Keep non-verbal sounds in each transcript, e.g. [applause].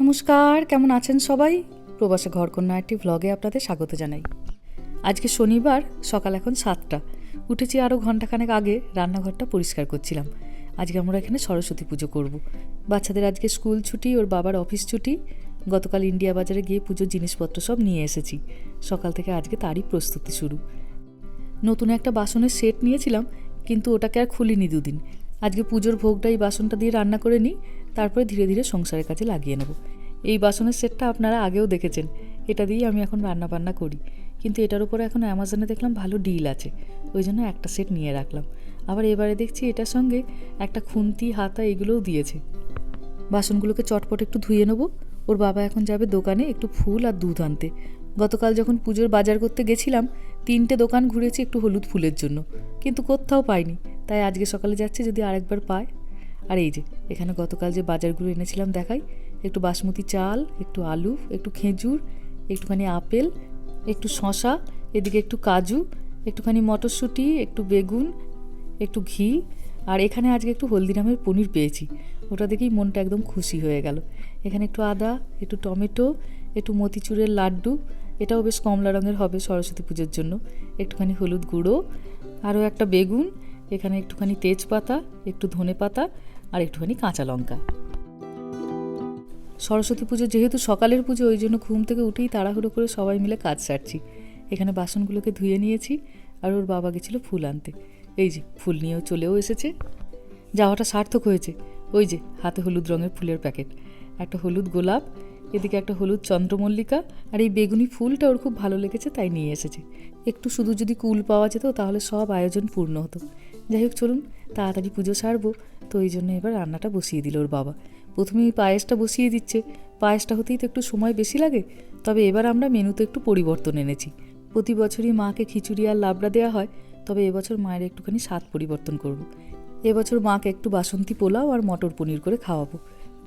নমস্কার, কেমন আছেন সবাই? প্রবাসে ঘরকন্যা একটি ভ্লগে আপনাদের স্বাগত জানাই। আজকে শনিবার, সকাল এখন সাতটা। উঠেছি আরও ঘন্টাখানেক আগে, রান্নাঘরটা পরিষ্কার করছিলাম। আজকে আমরা এখানে সরস্বতী পুজো করব। বাচ্চাদের আজকে স্কুল ছুটি, ওর বাবার অফিস ছুটি। গতকাল ইন্ডিয়া বাজারে গিয়ে পুজোর জিনিসপত্র সব নিয়ে এসেছি। সকাল থেকে আজকে তারই প্রস্তুতি শুরু। নতুন একটা বাসনের সেট নিয়েছিলাম, কিন্তু ওটাকে আর খুলিনি দুদিন। আজকে পুজোর ভোগটা এই বাসনটা দিয়ে রান্না করে নিই, তারপরে ধীরে ধীরে সংসারের কাজে লাগিয়ে নেব। এই বাসনের সেটটা আপনারা আগেও দেখেছেন। এটা দিয়েই আমি এখন রান্না বান্না করি। কিন্তু এটার উপরে এখন অ্যামাজনে দেখলাম ভালো ডিল আছে। ওই জন্য একটা সেট নিয়ে রাখলাম। আবার এবারে দেখছি এটার সঙ্গে একটা খুন্তি, হাতা এগুলোও দিয়েছে। বাসনগুলোকে চটপট একটু ধুয়ে নেব। ওর বাবা এখন যাবে দোকানে একটু ফুল আর দুধ আনতে। গতকাল যখন পুজোর বাজার করতে গেছিলাম, তিনটে দোকান ঘুরেছি একটু হলুদ ফুলের জন্য। কিন্তু কোথাও পাইনি। তাই আজকে সকালে যাচ্ছে যদি আরেকবার পায়। আর এই যে, এখানে গতকাল যে বাজারগুলো এনেছিলাম দেখাই একটু বাসমতি চাল, একটু আলু, একটু খেজুর, একটুখানি আপেল, একটু শশা এদিকে একটু কাজু, একটুখানি মটরশুঁটি, একটু বেগুন, একটু ঘি, আর এখানে আজকে একটু হলদিরামের পনির পেয়েছি। ওটা দেখেই মনটা একদম খুশি হয়ে গেল। এখানে একটু আদা, একটু টমেটো, একটু মতিচুরের লাড্ডু, এটাও বেশ কমলা রঙের হবে সরস্বতী পুজোর জন্য। একটুখানি হলুদ গুঁড়ো, আরও একটা বেগুন, এখানে একটুখানি তেজপাতা, একটু ধনে পাতা আর একটুখানি কাঁচা লঙ্কা। সরস্বতী পুজো যেহেতু সকালের পুজো, ওই জন্য ঘুম থেকে উঠেই তাড়াহুড়ো করে সবাই মিলে কাজ সারছি। এখানে বাসনগুলোকে ধুয়ে নিয়েছি আর ওর বাবা গেছিল ফুল আনতে। এই যে, ফুল নিয়েও চলেও এসেছে। যাওয়াটা সার্থক হয়েছে। ওই যে, হাতে হলুদ রঙের ফুলের প্যাকেট। একটা হলুদ গোলাপ, এদিকে একটা হলুদ চন্দ্রমল্লিকা আর এই বেগুনি ফুলটা ওর খুব ভালো লেগেছে, তাই নিয়ে এসেছে। একটু শুধু যদি কুল পাওয়া যেত, তাহলে সব আয়োজন পূর্ণ হতো। যাই হোক, চলুন, তাড়াতাড়ি পুজো সারবো। তো এই জন্য এবার রান্নাটা বসিয়ে দিল ওর বাবা। প্রথমে পায়েসটা বসিয়ে দিচ্ছে। পায়েসটা হতেই তো একটু সময় বেশি লাগে। তবে এবার আমরা মেনুতে একটু পরিবর্তন এনেছি। প্রতি বছরই মাকে খিচুড়ি আর লাবড়া দেওয়া হয়। তবে এবছর মায়ের একটুখানি স্বাদ পরিবর্তন করব। এবছর মাকে একটু বাসন্তী পোলাও আর মটর পনির করে খাওয়াবো।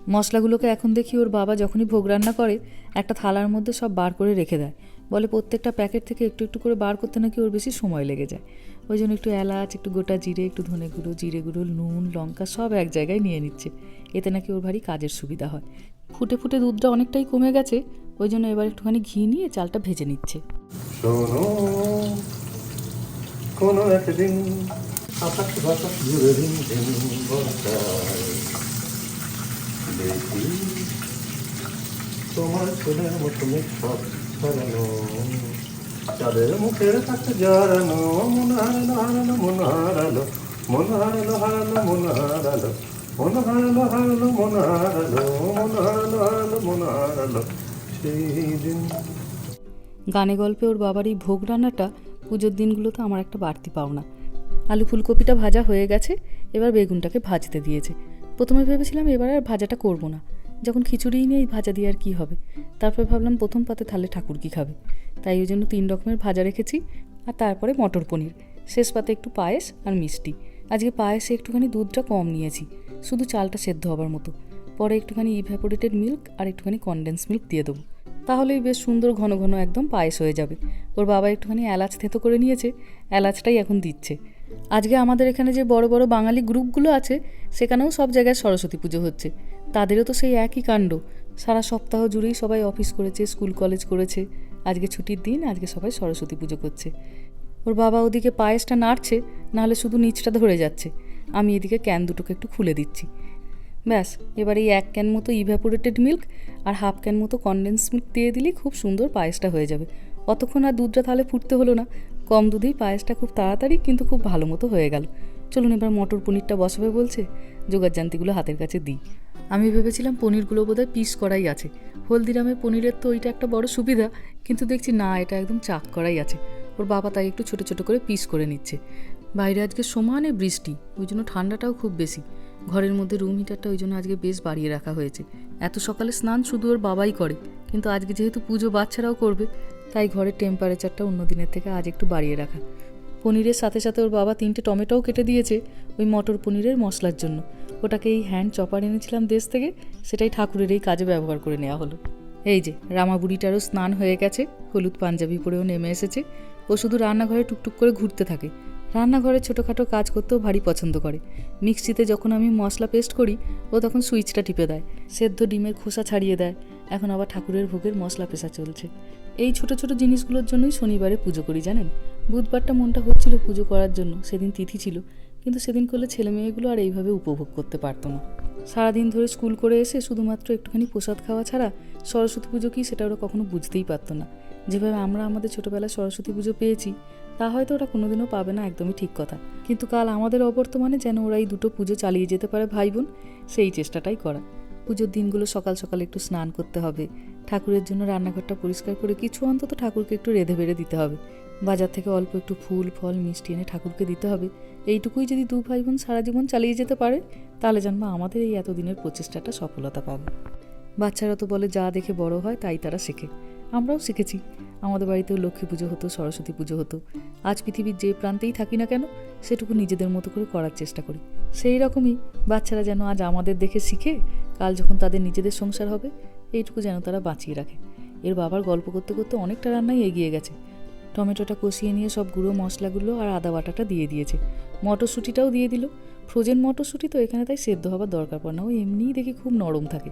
মশলাগুলোকে এখন দেখি ওর বাবা যখনই ভোগ রান্না করে, একটা থালার মধ্যে সব বার করে রেখে দেয়। বলে প্রত্যেকটা প্যাকেট থেকে একটু একটু করে বার করতে নাকি ওর বেশি সময় লেগে যায়। ওই জন্য একটু এলাচ, একটু গোটা জিরে, একটু ধনে গুঁড়ো, জিরে গুঁড়ো, নুন, লঙ্কা সব এক জায়গায় নিয়ে নিচ্ছে। এতে নাকি ওর ভারী কাজের সুবিধা হয়। ফুটে ফুটে দুধটা অনেকটাই কমে গেছে, ওই জন্য এবার একটুখানি ঘি নিয়ে চালটা ভেজে নিচ্ছে। কোনো মন হারানো হারানো, মন হারালো হারালো হারালো মন হারালো। গানে গল্পে ওর বাবার এই ভোগ রান্নাটা, পুজোর দিনগুলোতে আমার একটা বাড়তি পাওনা। আলু ফুলকপিটা ভাজা হয়ে গেছে, এবার বেগুনটাকে ভাজতে দিয়েছে। প্রথমে ভেবেছিলাম এবার আর ভাজাটা করব না। যখন খিচুড়িই নেই, ভাজা দিয়ে আর কী হবে? তারপর ভাবলাম প্রথম পাতে তাহলে ঠাকুর কী খাবে? তাই ওই জন্য তিন রকমের ভাজা রেখেছি, আর তারপরে মটর পনির। শেষ পাতে একটু পায়েস আর মিষ্টি। আজকে পায়েসে একটুখানি দুধটা কম নিয়েছি, শুধু চালটা সেদ্ধ হবার মতো। পরে একটুখানি ইভ্যাপোরেটেড মিল্ক আর একটুখানি কনডেন্স মিল্ক দিয়ে দেবো। তাহলেই বেশ সুন্দর ঘন ঘন একদম পায়েস হয়ে যাবে। ওর বাবা একটুখানি এলাচ থেতো করে নিয়েছে, এলাচটাই এখন দিচ্ছে। আজকে আমাদের এখানে যে বড় বড় বাঙালি গ্রুপগুলো আছে, সেখানেও সব জায়গায় সরস্বতী পুজো হচ্ছে। তাদেরও তো সেই একই কাণ্ড। সারা সপ্তাহ জুড়েই সবাই অফিস করেছে স্কুল কলেজ করেছে। আজকে ছুটির দিন, আজকে সবাই সরস্বতী পুজো করছে। ওর বাবা ওদিকে পায়েসটা নাড়ছে, নাহলে শুধু নিচটা ধরে যাচ্ছে। আমি এদিকে ক্যান দুটোকে একটু খুলে দিচ্ছি। ব্যাস, এবার এই এক ক্যান মতো ইভ্যাপোরেটেড মিল্ক আর হাফ ক্যান মতো কনডেন্স মিল্ক দিয়ে দিলেই খুব সুন্দর পায়েসটা হয়ে যাবে। অতক্ষণ আর দুধটা তাহলে ফুটতে হলো না। কম দুধেই পায়েসটা খুব তাড়াতাড়ি কিন্তু খুব ভালো মতো হয়ে গেল। চলুন এবার মটর পনিরটা বসাবে বলছে যোগাযান্তিগুলো হাতের কাছে দিই। আমি ভেবেছিলাম পনিরগুলো বোধহয় পিস করাই আছে। হলদিরামের পনিরের তো ওইটা একটা বড় সুবিধা, কিন্তু দেখছি না, এটা একদম চাক করাই আছে। ওর বাবা তাই একটু ছোটো ছোটো করে পিস করে নিচ্ছে। বাইরে আজকে সমানে বৃষ্টি, ওই জন্য ঠান্ডাটাও খুব বেশি। ঘরের মধ্যে রুম হিটারটা ওই জন্য আজকে বেশ বাড়িয়ে রাখা হয়েছে। এত সকালে স্নান শুধু ওর বাবাই করে, কিন্তু আজকে যেহেতু পুজো বাচ্চারাও করবে, তাই ঘরের টেম্পারেচারটা অন্য দিনের থেকে আজ একটু বাড়িয়ে রাখা। পনিরের সাথে সাথে ওর বাবা তিনটে টমেটোও কেটে দিয়েছে ওই মটর পনিরের মশলার জন্য। ওটাকে এই হ্যান্ড চপার এনেছিলাম দেশ থেকে, সেটাই ঠাকুরের এই কাজে ব্যবহার করে নেওয়া হলো। এই যে, রামাবুড়িটারও স্নান হয়ে গেছে, হলুদ পাঞ্জাবি পরেও নেমে এসেছে। ও শুধু রান্নাঘরে টুকটুক করে ঘুরতে থাকে। রান্নাঘরে ছোটোখাটো কাজ করতেও ভারী পছন্দ করে। মিক্সিতে যখন আমি মশলা পেস্ট করি, ও তখন সুইচটা টিপে দেয়। সেদ্ধ ডিমের খোসা ছাড়িয়ে দেয়। এখন আবার ঠাকুরের ভোগের মশলা পেশা চলছে। এই ছোট ছোট জিনিসগুলোর জন্যই শনিবারে পুজো করি, জানেন? বুধবারটা মনটা হচ্ছিল পুজো করার জন্য, সেদিন তিথি ছিল। কিন্তু সেদিন করলে ছেলে মেয়েগুলো আর এইভাবে উপভোগ করতে পারতো না। সারাদিন ধরে স্কুল করে এসে শুধুমাত্র একটুখানি প্রসাদ খাওয়া ছাড়া সরস্বতী পুজো কি সেটা ওরা কখনো বুঝতেই পারতো না। যেভাবে আমরা আমাদের ছোটোবেলায় সরস্বতী পুজো পেয়েছি, তা হয়তো ওরা কোনোদিনও পাবে না একদমই ঠিক কথা। কিন্তু কাল আমাদের অবর্তমানে যেন ওরা এই দুটো পুজো চালিয়ে যেতে পারে ভাই বোন, সেই চেষ্টাটাই করা। পুজোর দিনগুলো সকাল সকাল একটু স্নান করতে হবে, ঠাকুরের জন্য রান্নাঘরটা পরিষ্কার করে কিছু অন্তত ঠাকুরকে একটু রেঁধে বেড়ে দিতে হবে। বাজার থেকে অল্প একটু ফুল, ফল, মিষ্টি এনে ঠাকুরকে দিতে হবে। এইটুকুই যদি দু ভাই বোন সারা জীবন চালিয়ে যেতে পারে, তাহলে জানব আমাদের এই এতদিনের প্রচেষ্টাটা সফলতা পাবে। বাচ্চারা তো বলে, যা দেখে বড় হয়, তাই তারা শেখে। আমরাও শিখেছি। আমাদের বাড়িতেও লক্ষ্মী পুজো হতো, সরস্বতী পুজো হতো। আজ পৃথিবীর যে প্রান্তেই থাকি না কেন, সেটুকু নিজেদের মতো করে করার চেষ্টা করি। সেই রকমই বাচ্চারা যেন আজ আমাদের দেখে শিখে, কাল যখন তাদের নিজেদের সংসার হবে, এইটুকু যেন তারা বাঁচিয়ে রাখে। এর বাবার গল্প করতে করতে অনেকটা রান্নাই এগিয়ে গেছে। টমেটোটা কষিয়ে নিয়ে সব গুঁড়ো মশলাগুলো আর আদা বাটাটা দিয়ে দিয়েছে। মটরশুঁটিটাও দিয়ে দিল। ফ্রোজেন মটরশুঁটি তো এখানে তাই সেদ্ধ হবার দরকার পড়ে না। ও এমনিই দেখি খুব নরম থাকে।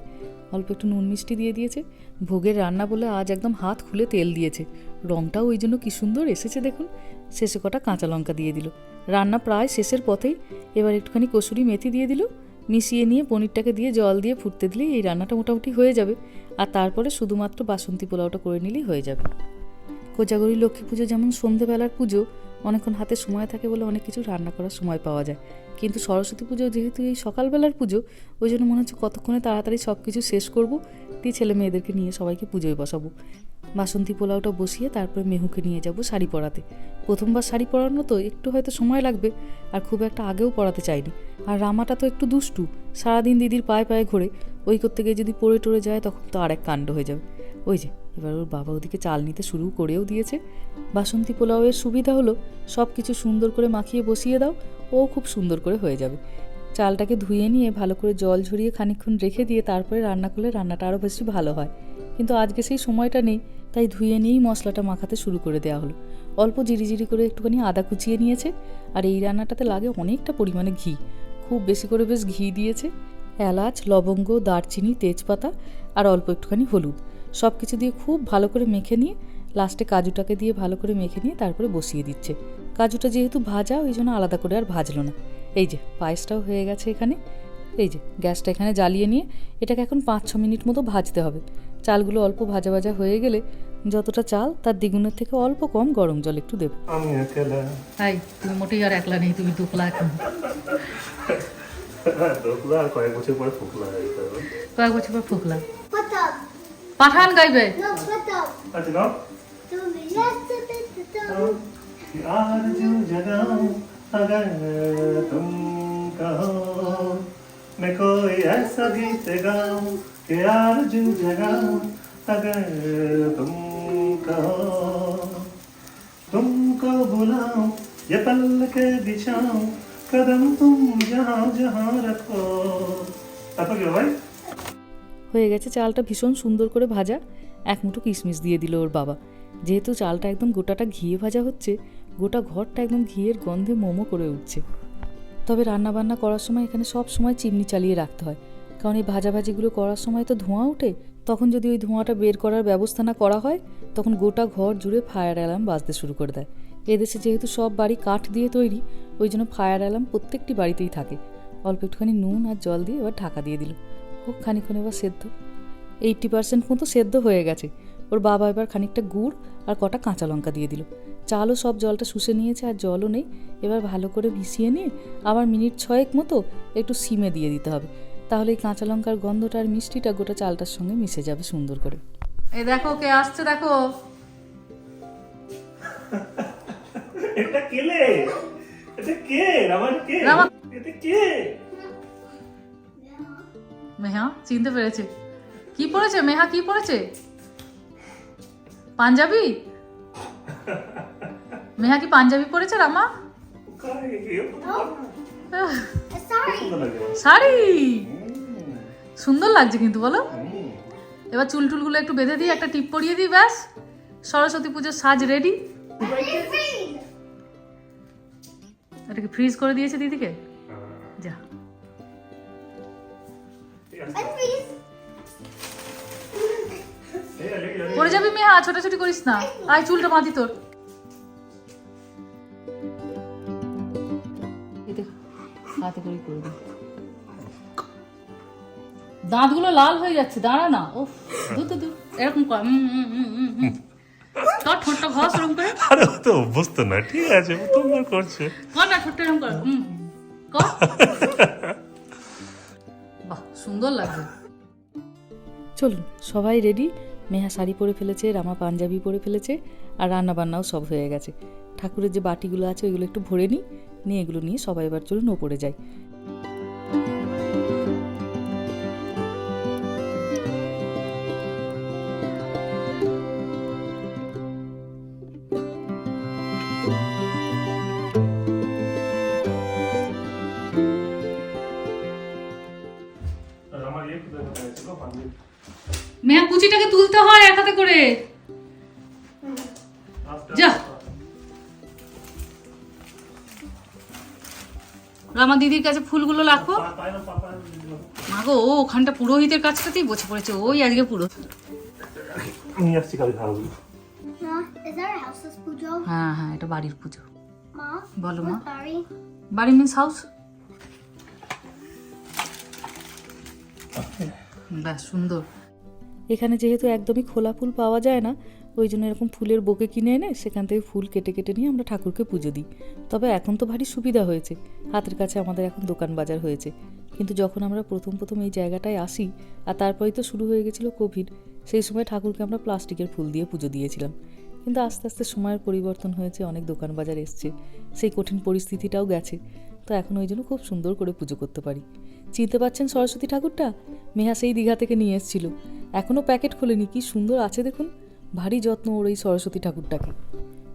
অল্প একটু নুন মিষ্টি দিয়ে দিয়েছে। ভোগের রান্না বলে আজ একদম হাত খুলে তেল দিয়েছে। রঙটাও ওই জন্য কী সুন্দর এসেছে দেখুন। শেষে কটা কাঁচা লঙ্কা দিয়ে দিল। রান্না প্রায় শেষের পথেই এবার একটুখানি কসুরি মেথি দিয়ে দিল। মিশিয়ে নিয়ে পনিরটাকে দিয়ে জল দিয়ে ফুটতে দিলেই এই রান্নাটা মোটামুটি হয়ে যাবে। আর তারপরে শুধুমাত্র বাসন্তী পোলাওটা করে নিলেই হয়ে যাবে। কোজাগরি, লক্ষ্মী পুজো যেমন সন্ধেবেলার পুজো, অনেকক্ষণ হাতে সময় থাকে বলে অনেক কিছু রান্না করার সময় পাওয়া যায়। কিন্তু সরস্বতী পুজো যেহেতু এই সকালবেলার পুজো, ওই জন্য মনে হচ্ছে কতক্ষণে তাড়াতাড়ি সব কিছু শেষ করব, দিয়ে ছেলে মেয়েদেরকে নিয়ে সবাইকে পুজোয় বসাবো। বাসন্তী পোলাওটা বসিয়ে তারপরে মেহুকে নিয়ে যাব শাড়ি পরাতে। প্রথমবার শাড়ি পরানো তো একটু হয়তো সময় লাগবে, আর খুব একটা আগেও পরাতে চাইনি। আর রামাটা তো একটু দুষ্টু, সারাদিন দিদির পায়ে পায়ে ঘোরে ওই করতে গিয়ে যদি পড়ে টরে যায় তখন তো আরেক কাণ্ড হয়ে যাবে। ওই যে, এবার ওর বাবা ওদিকে চাল নিতে শুরু করেও দিয়েছে। বাসন্তী পোলাওয়ের সুবিধা হলো সব কিছু সুন্দর করে মাখিয়ে বসিয়ে দাও ও খুব সুন্দর করে হয়ে যাবে। চালটাকে ধুয়ে নিয়ে ভালো করে জল ঝরিয়ে খানিকক্ষণ রেখে দিয়ে তারপরে রান্না করলে রান্নাটা আরও বেশি ভালো হয়। কিন্তু আজকে সেই সময়টা নেই, তাই ধুয়ে নিয়েই মশলাটা মাখাতে শুরু করে দেওয়া হলো। অল্প জিরিজিরি করে একটুখানি আদা কুচিয়ে নিয়েছে, আর এই রান্নাটাতে লাগে অনেকটা পরিমাণে ঘি। খুব বেশি করে বেশ ঘি দিয়েছে, এলাচ, লবঙ্গ, দারচিনি, তেজপাতা, আর অল্প একটুখানি হলুদ। সব কিছু দিয়ে খুব ভালো করে মেখে নিয়ে, লাস্টে কাজুটাকে দিয়ে ভালো করে মেখে নিয়ে তারপরে বসিয়ে দিচ্ছে। কাজুটা যেহেতু ভাজা ওই জন্য আলাদা করে আর ভাজলো না। এই যে পায়েসটাও হয়ে গেছে এখানে। এই যে গ্যাসটা এখানে জ্বালিয়ে নিয়ে এটাকে এখন পাঁচ ছ মিনিট মতো ভাজতে হবে। চালগুলো অল্প ভাজা ভাজা হয়ে গেলে যতটা চাল তার দ্বিগুণের থেকে অল্প কম গরম জল একটু দেবে। আমি একেলা। হাই তুমি মোটেই আর একলা নেই তুমি দুকলা এখন। দোকলা আর কয়েক বছর পরে ফোকলা হয়ে কয়েক বছর পর ফুকলা পাঠান গাইবে. আচ্ছা নাও Do me yes, do me, do me. कि आरज़ू जगाऊं अगर तुम कहो मैं कोई ऐसा गीत गाऊं कि आरज़ू जगाऊं अगर तुम कहो तुमको बुलाऊं ये पल के बिछाऊं कदम तुम जहाँ जहाँ रखो তারপর কি ভাই হয়ে গেছে চালটা ভীষণ সুন্দর করে ভাজা এক মুঠো কিশমিশ দিয়ে দিল ওর বাবা যেহেতু চালটা একদম গোটাটা ঘিয়ে ভাজা হচ্ছে গোটা ঘরটা একদম ঘিয়ের গন্ধে মোমো করে উঠছে। তবে রান্না বান্না করার সময় এখানে সব সময় চিমনি চালিয়ে রাখতে হয়। কারণ এই ভাজাভাজিগুলো করার সময় তো ধোঁয়া ওঠে। তখন যদি ওই ধোঁয়াটা বের করার ব্যবস্থা না করা হয়, তখন গোটা ঘর জুড়ে ফায়ার অ্যালার্ম বাজতে শুরু করে দেয়। এদেশে যেহেতু সব বাড়ি কাঠ দিয়ে তৈরি, ওই জন্য ফায়ার অ্যালার্ম প্রত্যেকটি বাড়িতেই থাকে। অল্প একটুখানি নুন আর জল দিয়ে এবার ঢাকা দিয়ে দিল। ও খানিক্ষণ এবার সেদ্ধ। এইটটি পার্সেন্ট মতো সেদ্ধ হয়ে গেছে। ওর বাবা এবার খানিকটা গুড় আর কটা কাঁচা লঙ্কা দিয়ে দিল। চালও সব জলটা শুষে নিয়েছে আর জলও নেই। এবার ভালো করে মিশিয়ে নিয়ে আবার মিনিট ছয়েক মতো একটু সিমে দিয়ে দিতে হবে। তাহলে এই কাঁচা লঙ্কার গন্ধটা আর মিষ্টিটা গোটা চালটার সঙ্গে মিশে যাবে সুন্দর করে। এই দেখো কে আসছে দেখো। এটা [laughs] কেলে এটা কে? রামান কে। এটা কে? মেহা চিনতে পেরেছে। কি পড়েছে? মেহা কি পড়েছে? পাঞ্জাবি? [laughs] মেহা কি পাঞ্জাবি পরেছে রামা শাড়ি। সুন্দর লাগছে কিন্তু বলো। এবার চুল টুলগুলো একটু বেঁধে দিই একটা টিপ পরিয়ে দিই ব্যাস। সরস্বতী পুজোর সাজ রেডি। এটা কি ফ্রিজ করে দিয়েছে দিদিকে? যা. পড়ে যাবি মেহা? ছোটাছুটি করিস না। আয় চুলটা বাঁধি তোর। হাতে করে করে দিই দাঁতগুলো লাল হয়ে যাচ্ছে দাঁড়া না। ও দু দু দু এরকম কর। কর ঠোঁটটা ঘষ এরকম করে। আরে ও তো অভ্যস্ত না ঠিক আছে প্রথমবার করছে। কর না ঠোঁটটা এরকম কর কর। বাহ সুন্দর লাগছে। চলুন সবাই রেডি মেহা শাড়ি পরে ফেলেছে রামা পাঞ্জাবি পরে ফেলেছে আর রান্না বান্নাও সব হয়ে গেছে। ঠাকুরের যে বাটিগুলো আছে ওইগুলো একটু ভরে নিই। নিয়ে এগুলো নিয়ে সবাই এবার চলুন ওপরে পাঞ্জাবি মেহা কুচিটাকে তুলতে হয় এক হাতে করে। যা। রামা দিদির কাছে ফুলগুলো রাখো। মাগো ও ওখানটা পুরোহিতের কাছটাতেই বসে পড়েছে ওই আজকে পুরো? হ্যাঁ হ্যাঁ এটা বাড়ির পুজো। বলো মা। বাড়ি মিন্স হাউস ব্যাস সুন্দর। এখানে যেহেতু একদমই খোলা ফুল পাওয়া যায় না ওই জন্য এরকম ফুলের বোকে কিনে এনে সেখান থেকে ফুল কেটে কেটে নিয়ে আমরা ঠাকুরকে পুজো দিই। তবে এখন তো ভারী সুবিধা হয়েছে। হাতের কাছে আমাদের এখন দোকান বাজার হয়েছে। কিন্তু যখন আমরা প্রথম প্রথম এই জায়গাটায় আসি, আর তারপরেই তো শুরু হয়ে গেছিল কোভিড, সেই সময় ঠাকুরকে আমরা প্লাস্টিকের ফুল দিয়ে পুজো দিয়েছিলাম। কিন্তু আস্তে আস্তে সময়ের পরিবর্তন হয়েছে, অনেক দোকান বাজার এসছে। সেই কঠিন পরিস্থিতিটাও গেছে। তো এখন ওই জন্য খুব সুন্দর করে পুজো করতে পারি। চিনতে পারছেন সরস্বতী ঠাকুরটা? মেহা সেই দীঘা থেকে নিয়ে এসেছিল। এখনও প্যাকেট খোলেনি। কি সুন্দর আছে দেখুন। ভারী যত্ন ওর এই সরস্বতী ঠাকুরটাকে।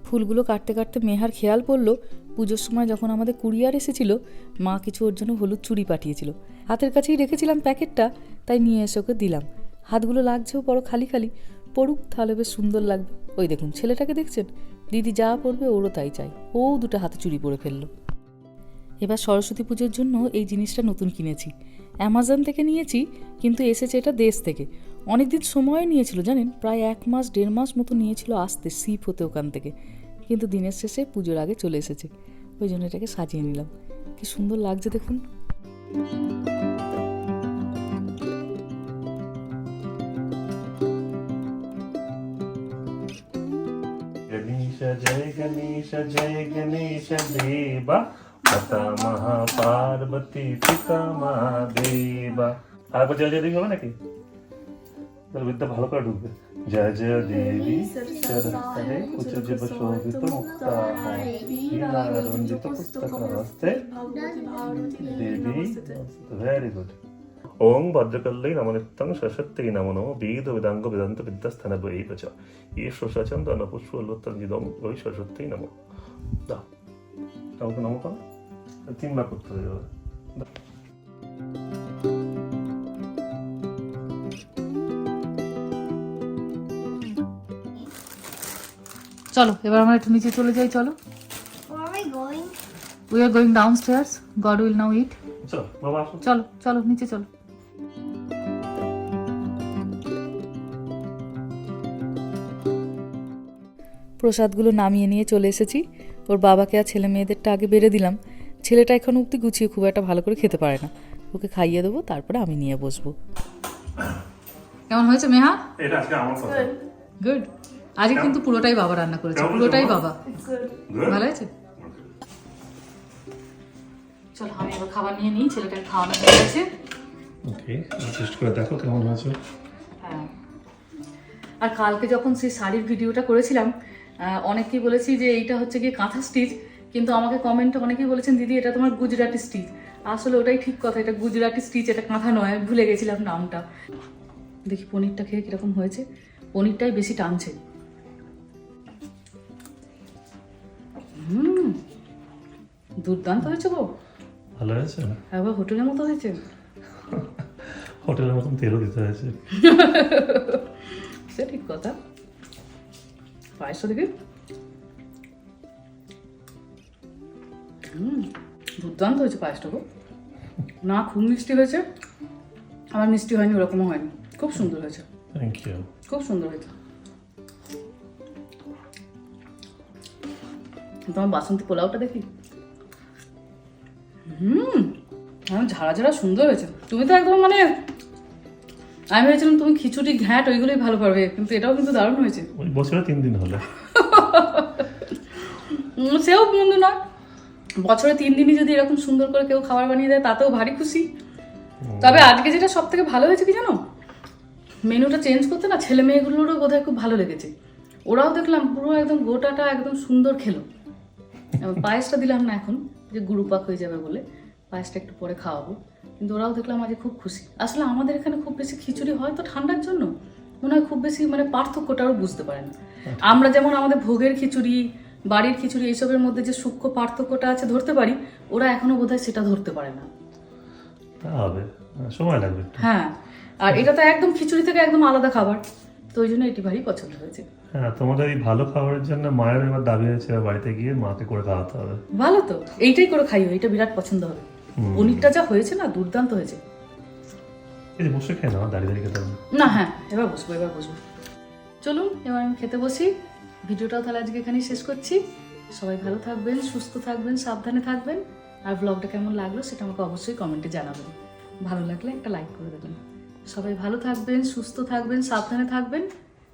ফুলগুলো কাটতে কাটতে মেহার খেয়াল পড়ল, পুজোর সময় যখন আমাদের কুরিয়ার এসেছিল, মা কিছু ওর জন্য হলুদ চুড়ি পাঠিয়েছিল। হাতের কাছেই রেখেছিলাম প্যাকেটটা, তাই নিয়ে এসে ওকে দিলাম। হাতগুলো লাগছেও বড় খালি খালি, পড়ুক তাহলে বেশ সুন্দর লাগবে। ওই দেখুন, ছেলেটাকে দেখছেন? দিদি যা পড়বে ওরও তাই চাই। ও দুটো হাতে চুড়ি পরে ফেলল। এবার সরস্বতী পুজোর জন্য এই জিনিসটা নতুন কিনেছি। অ্যামাজন থেকে নিয়েছি, কিন্তু এসেছে এটা দেশ থেকে। অনেক দিন সময় নিয়েছিল জানেন প্রায় এক মাস দেড় মাস মতো নিয়েছিল আসতে সিপ হতে ওখান থেকে কিন্তু দিনের শেষে পুজোর আগে চলে এসেছে ওই জন্য এটাকে সাজিয়ে নিলাম কি সুন্দর লাগছে দেখুন गणेश जय गणेश जय गणेश देवा माता महापार्वती पिता महादेवा আরেকবার জয় জয় দেবী হবে নাকি তাহলে বিদ্যা ভালো করে ঢুকবে। জয় জয় দেবী সরস্বতী উচ্চ জীব শোভিত মুক্তা রঞ্জিত পুস্তক হস্তে দেবী ভেরি গুড ভদ্রকল্লৈ নমনিত্যং সরস্বতী নমো নম বেদ বেদাঙ্গ বেদান্ত বিদ্যাস্থান বৈব চ এই শোষাচন্দন পুষ্প লোত্তঞ্জিদম ওই সরস্বতী নম। দাও। কাউকে নম করো। তিনবার করতে হবে চলো এবার আমরা একটু নিচে চলে যাই চলো? We are going downstairs God will now it চলো চলো চলো নিচে চলো। প্রসাদগুলো নামিয়ে নিয়ে চলে এসেছি। ওর বাবাকে আর ছেলে মেয়েদেরটা আগে বেড়ে দিলাম। ছেলেটা এখন অব্দি গুছিয়ে খুব একটা ভালো করে খেতে পারে না। ওকে খাইয়ে দেবো তারপরে আমি নিয়ে বসবো। [coughs] কেমন হয়েছে মেহা? এটা আজকে আমার গুড আজকে কিন্তু পুরোটাই বাবা রান্না করেছে পুরোটাই বাবা। ভালো আছে চলো আমি এবার খাবার নিয়ে নিই ছেলেটাকে খাওয়ানো হয়ে গেছে। ওকে টেস্ট করে দেখো কেমন হয়েছে। হ্যাঁ। আর কালকে যখন সেই শাড়ির ভিডিওটা করেছিলাম অনেকেই বলেছি যে এইটা হচ্ছে গিয়ে কাঁথা স্টিচ কিন্তু আমাকে কমেন্টে অনেকেই বলেছেন দিদি এটা তোমার গুজরাটি স্টিচ। আসলে ওটাই ঠিক কথা এটা গুজরাটি স্টিচ এটা কাঁথা নয় ভুলে গেছিলাম নামটা। দেখি পনিরটা খেয়ে কীরকম হয়েছে। পনিরটাই বেশি টানছে। দুর্দান্ত হয়েছে গো। ভালো হয়েছে? একবার হোটেলের মতো হয়েছে। হোটেলের মতন তেলও দিতে হয়েছে। সে ঠিক কথা। পায়েসটা দেখি। হুম দুর্দান্ত হয়েছে পায়েসটা গো। না খুব মিষ্টি হয়েছে। আবার মিষ্টি হয়নি ওরকমও হয়নি। খুব সুন্দর হয়েছে। থ্যাংক ইউ খুব সুন্দর হয়েছে। তোমার বাসন্তী পোলাওটা দেখি? হুম ঝাড়া ঝাড়া সুন্দর হয়েছে। তুমি তো একদম মানে আমি ভেবেছিলাম তুমি খিচুড়ি ঘ্যাট ওইগুলোই ভালো পারবে কিন্তু এটাও কিন্তু দারুণ হয়েছে। ওই বছরে তিন দিন হলে। সেও মন্দ নয়। বছরে তিন দিনই যদি এরকম সুন্দর করে কেউ খাবার বানিয়ে দেয় তাতেও ভারী খুশি। তবে আজকে যেটা সব থেকে ভালো হয়েছে কি জানো? মেনুটা চেঞ্জ করতে না ছেলে মেয়েগুলোরও বোধহয় খুব ভালো লেগেছে। ওরাও দেখলাম পুরো একদম গোটাটা একদম সুন্দর খেলো। পায়েসটা দিলাম না এখন। যে গুরুপাক হয়ে যাবে বলে পায়েসটা একটু পরে খাওয়াবো। কিন্তু ওরাও দেখলাম আজকে খুব খুশি। আসলে আমাদের এখানে খুব বেশি খিচুড়ি হয় তো ঠান্ডার জন্য। মনে হয় খুব বেশি মানে পার্থক্যটাও বুঝতে পারে না। আমরা যেমন আমাদের ভোগের খিচুড়ি বাড়ির খিচুড়ি এইসবের মধ্যে যে সূক্ষ্ম পার্থক্যটা আছে ধরতে পারি ওরা এখনও বোধহয় সেটা ধরতে পারে না। তা হবে। সময় লাগবে হ্যাঁ। আর এটা তো একদম খিচুড়ি থেকে একদম আলাদা খাবার। তো ওই জন্য এটি ভারী পছন্দ হয়েছে। হ্যাঁ তোমাদের এই ভালো খাবারের জন্য মায়ের এবার দাবি হয়েছে বাড়িতে গিয়ে মাকে করে খাওয়াতে হবে। ভালো তো এইটাই করে খাইও এটা বিরাট পছন্দ হবে। পনিরটা যা হয়েছে না দুর্দান্ত হয়েছে। এই বসে খেয়ে নাও দাঁড়িয়ে দাঁড়িয়ে খেতে। না হ্যাঁ এবার বসবো এবার বসবো। চলুন এবার আমি খেতে বসি। ভিডিওটাও তাহলে আজকে এখানেই শেষ করছি। সবাই ভালো থাকবেন সুস্থ থাকবেন সাবধানে থাকবেন। আর ব্লগটা কেমন লাগল সেটা আমাকে অবশ্যই কমেন্টে জানাবেন। ভালো লাগলে একটা লাইক করে দেবেন। সবাই ভালো থাকবেন সুস্থ থাকবেন সাবধানে থাকবেন।